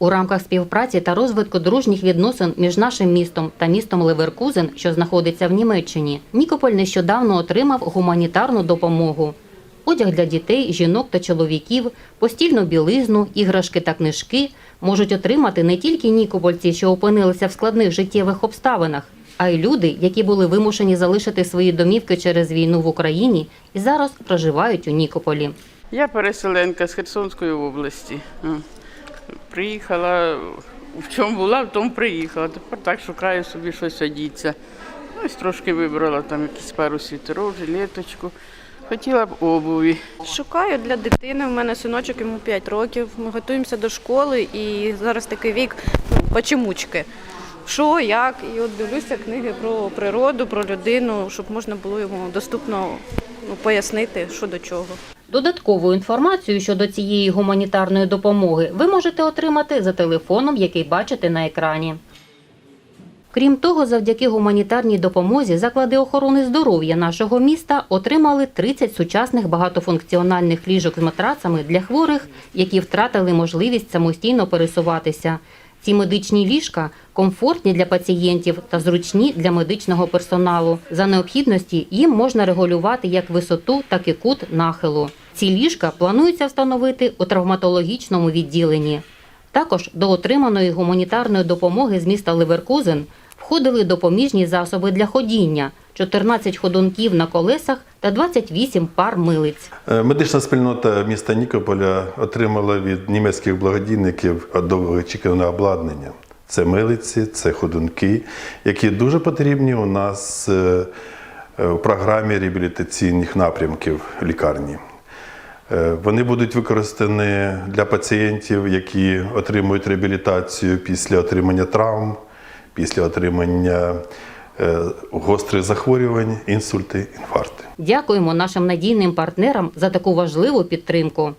У рамках співпраці та розвитку дружніх відносин між нашим містом та містом Леверкузен, що знаходиться в Німеччині, Нікополь нещодавно отримав гуманітарну допомогу. Одяг для дітей, жінок та чоловіків, постільну білизну, іграшки та книжки можуть отримати не тільки нікопольці, що опинилися в складних життєвих обставинах, а й люди, які були вимушені залишити свої домівки через війну в Україні і зараз проживають у Нікополі. Я переселенка з Херсонської області. Приїхала, в чому була, в тому приїхала. Тепер так шукаю собі щось одіться. Ось трошки вибрала там якісь пару світеров, жилеточку. Хотіла б обуві. Шукаю для дитини. У мене синочок йому 5 років. Ми готуємося до школи і зараз такий вік ну, почемучки. Що, як? І от дивлюся книги про природу, про людину, щоб можна було йому доступно ну, пояснити, що до чого. Додаткову інформацію щодо цієї гуманітарної допомоги ви можете отримати за телефоном, який бачите на екрані. Крім того, завдяки гуманітарній допомозі заклади охорони здоров'я нашого міста отримали 30 сучасних багатофункціональних ліжок з матрацами для хворих, які втратили можливість самостійно пересуватися. Ці медичні ліжка комфортні для пацієнтів та зручні для медичного персоналу. За необхідності їм можна регулювати як висоту, так і кут нахилу. Ці ліжка планується встановити у травматологічному відділенні. Також до отриманої гуманітарної допомоги з міста Ливеркузен входили допоміжні засоби для ходіння, 14 ходунків на колесах та 28 пар милиць. Е, Медична спільнота міста Нікополя отримала від німецьких благодійників довгоочікуване обладнання. Це милиці, це ходунки, які дуже потрібні у нас е, е, в програмі реабілітаційних напрямків лікарні. Е, Вони будуть використані для пацієнтів, які отримують реабілітацію після отримання травм, після отримання е, гострих захворювань, інсульти, інфаркти. Дякуємо нашим надійним партнерам за таку важливу підтримку.